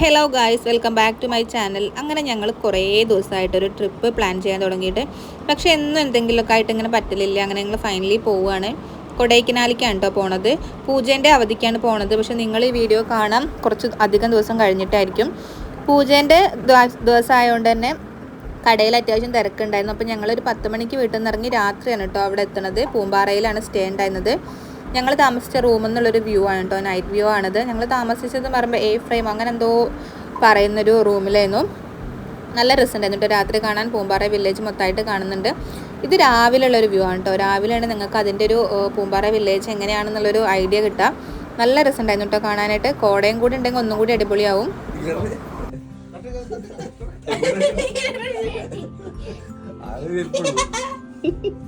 Hello guys welcome back to my channel അങ്ങനെ ഞങ്ങൾ കുറേ ദിവസമായിട്ടൊരു ട്രിപ്പ് പ്ലാൻ ചെയ്യാൻ തുടങ്ങിയിട്ട്. പക്ഷേ എന്നും എന്തെങ്കിലുമൊക്കെ ആയിട്ട് ഇങ്ങനെ പറ്റലില്ല. അങ്ങനെ ഞങ്ങൾ ഫൈനലി പോവുകയാണ് കൊടൈക്കനാലിക്കാണ് കേട്ടോ പോണത്. പൂജേന്റെ അവധിക്കാണ് പോണത്. പക്ഷെ നിങ്ങൾ ഈ വീഡിയോ കാണാൻ കുറച്ച് അധികം ദിവസം കഴിഞ്ഞിട്ടായിരിക്കും. പൂജേന്റെ ദിവസം ആയതുകൊണ്ട് തന്നെ കടയിൽ അത്യാവശ്യം തിരക്കുണ്ടായിരുന്നു. അപ്പോൾ ഞങ്ങളൊരു പത്ത് മണിക്ക് വീട്ടിൽ നിന്ന് ഇറങ്ങി രാത്രിയാണ് കേട്ടോ അവിടെ എത്തണത്. പൂമ്പാറയിലാണ് സ്റ്റേ ഉണ്ടായിരുന്നത്. ഞങ്ങൾ താമസിച്ച റൂമിൽ നിന്നുള്ളൊരു വ്യൂ ആണ് കേട്ടോ നൈറ്റ് വ്യൂ ആണിത്. ഞങ്ങൾ താമസിച്ചത് പറയുമ്പോൾ എ ഫ്രെയിം അങ്ങനെ എന്തോ പറയുന്നൊരു റൂമിലായിരുന്നു നല്ല രസമുണ്ടായിരുന്നു കേട്ടോ രാത്രി കാണാൻ പൂമ്പാറ വില്ലേജ് മൊത്തമായിട്ട് കാണുന്നുണ്ട്. ഇത് രാവിലെ ഉള്ളൊരു വ്യൂ ആണ് കേട്ടോ രാവിലെയാണ് നിങ്ങൾക്ക് അതിന്റെ ഒരു പൂമ്പാറ വില്ലേജ് എങ്ങനെയാണെന്നുള്ളൊരു ഐഡിയ കിട്ടുക. നല്ല രസമുണ്ടായിരുന്നു കേട്ടോ കാണാനായിട്ട്. കോടയും കൂടി ഉണ്ടെങ്കിൽ ഒന്നും കൂടി അടിപൊളിയാവും. बाय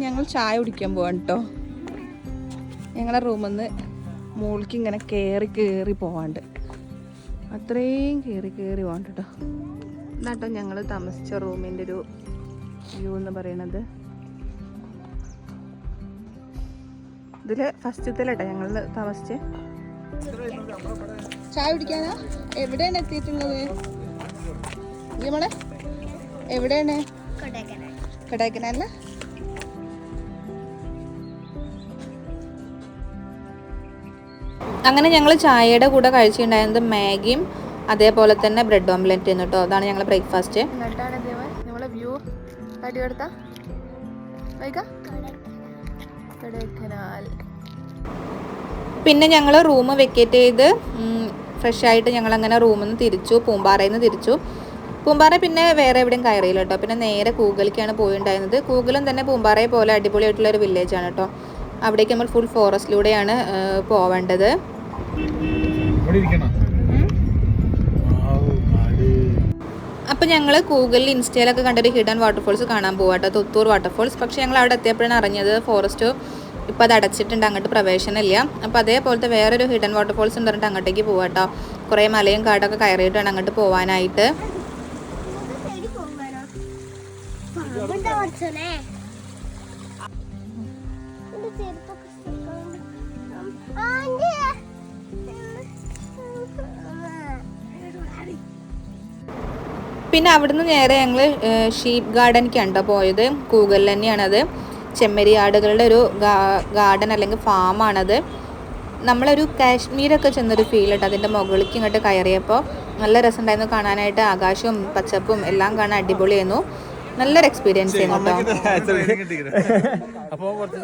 ഞങ്ങൾ ചായ കുടിക്കാൻ പോവാണ് കേട്ടോ ഞങ്ങളുടെ റൂമിൽ നിന്ന് മോൾക്ക് ഇങ്ങനെ കയറി കയറി പോവാണ്ട്. അത്രയും കയറി കയറി പോവാണ്ട് കേട്ടോ എന്നാട്ടോ ഞങ്ങൾ താമസിച്ച റൂമിന്റെ ഒരു വ്യൂ എന്ന് പറയണത്. ഇതിൽ ഫസ്റ്റത്തിലട്ടോ ഞങ്ങൾ താമസിച്ച്? ചായ കുടിക്കാനാ? എവിടെയാണ് എത്തിയിട്ടുള്ളത്? നമ്മളെ എവിടെയാണ്? കൊടൈക്കനാലിൽ? അങ്ങനെ ഞങ്ങൾ ചായയുടെ കൂടെ കഴിച്ചിട്ടുണ്ടായിരുന്നത് മാഗിയും അതേപോലെ തന്നെ ബ്രെഡ് ഓംലെറ്റ് കേട്ടോ. അതാണ് ഞങ്ങൾ ബ്രേക്ക്ഫാസ്റ്റ്. വ്യൂ അടിയെടുത്ത പിന്നെ ഞങ്ങൾ റൂം വെക്കേറ്റ് ചെയ്ത് ഫ്രഷ് ആയിട്ട് ഞങ്ങൾ അങ്ങനെ റൂമിൽ നിന്ന് തിരിച്ചു പൂമ്പാറയിൽ നിന്ന് തിരിച്ചു. പൂമ്പാറ പിന്നെ വേറെ എവിടെയും കയറിയില്ല കേട്ടോ. പിന്നെ നേരെ കൂഗലിക്കാണ് പോയിണ്ടായിരുന്നത്. കൂഗലും തന്നെ പൂമ്പാറയെ പോലെ അടിപൊളിയായിട്ടുള്ള ഒരു വില്ലേജാണ് കേട്ടോ. അവിടേക്ക് നമ്മൾ ഫുൾ ഫോറസ്റ്റിലൂടെയാണ് പോവേണ്ടത്. അപ്പോൾ ഞങ്ങൾ കൂഗിളിൽ ഇൻസ്റ്റയിലൊക്കെ കണ്ടൊരു ഹിഡൻ വാട്ടർഫോൾസ് കാണാൻ പോവാട്ടോ തൊത്തൂർ വാട്ടർഫോൾസ് പക്ഷേ ഞങ്ങൾ അവിടെ എത്തിയപ്പോഴാണ് അറിഞ്ഞത് ഫോറസ്റ്റ് ഇപ്പോൾ അത് അടച്ചിട്ടുണ്ട് അങ്ങോട്ട് പ്രവേശനമില്ല. അപ്പോൾ അതേപോലത്തെ വേറൊരു ഹിഡൻ വാട്ടർഫോൾസ് ഉണ്ട് പറഞ്ഞിട്ട് അങ്ങോട്ടേക്ക് പോവാട്ടോ കുറേ മലയും കാടൊക്കെ കയറിയിട്ടാണ് അങ്ങോട്ട് പോകാനായിട്ട് പിന്നെ അവിടുന്ന് നേരെ ഞങ്ങൾ ഷീപ്പ് ഗാർഡനിക്കാണ് കേട്ടോ പോയത്. കൂഗലിൽ അത്. ചെമ്മരി ആടുകളുടെ ഒരു ഗാർഡൻ അല്ലെങ്കിൽ ഫാമാണത് നമ്മളൊരു കാശ്മീരൊക്കെ ചെന്നൊരു ഫീൽ കേട്ടോ അതിന്റെ മുകളിലേക്ക് ഇങ്ങോട്ട് കയറിയപ്പോൾ നല്ല രസമുണ്ടായിരുന്നു. കാണാനായിട്ട് ആകാശവും പച്ചപ്പും എല്ലാം കാണാൻ അടിപൊളിയായിരുന്നു. നല്ലൊരു എക്സ്പീരിയൻസ് ആയിരുന്നു അപ്പോൾ കുറച്ച്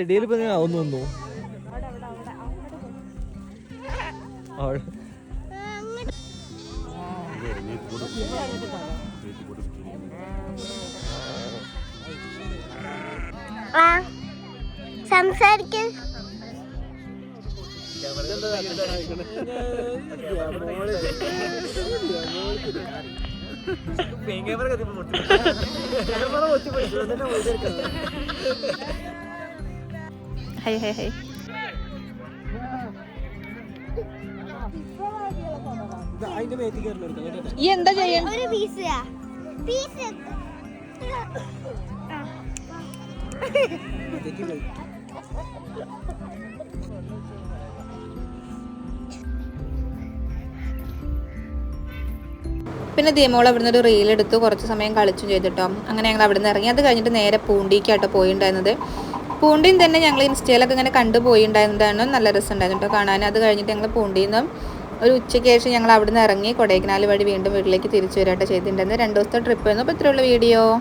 ഇടയിൽ ഒന്ന് വന്നു. സംസാരിക്ക. ഹൈ ഹൈ ഹൈ ഈ എന്താ ഒരു പീസ് പിന്നെ ദീമോൾ അവിടുന്ന് ഒരു റീൽ എടുത്ത് കുറച്ച് സമയം കളിച്ചും ചെയ്തിട്ടോ. അങ്ങനെ ഞങ്ങൾ അവിടുന്ന് ഇറങ്ങി. അത് കഴിഞ്ഞിട്ട് നേരെ പൂണ്ടിക്കാട്ടോ പോയിണ്ടായിരുന്നത്. പൂണ്ടിയും തന്നെ ഞങ്ങൾ ഇൻസ്റ്റയിലൊക്കെ ഇങ്ങനെ കണ്ടു പോയിണ്ടായിരുന്നതാണ്. നല്ല രസമുണ്ടായിരുന്നു കേട്ടോ കാണാൻ. അത് കഴിഞ്ഞിട്ട് ഞങ്ങൾ പൂണ്ടിയിൽ നിന്നും ഒരു ഉച്ചയ്ക്ക് ശേഷം ഞങ്ങൾ അവിടുന്ന് ഇറങ്ങി കൊടൈക്കനാൽ വഴി വീണ്ടും വീട്ടിലേക്ക് തിരിച്ചു വരാട്ടോ ചെയ്തിട്ടുണ്ടായിരുന്നു രണ്ട് ദിവസത്തെ ട്രിപ്പ് ആയിരുന്നു. അപ്പോൾ ഇത്രയുള്ള വീഡിയോ.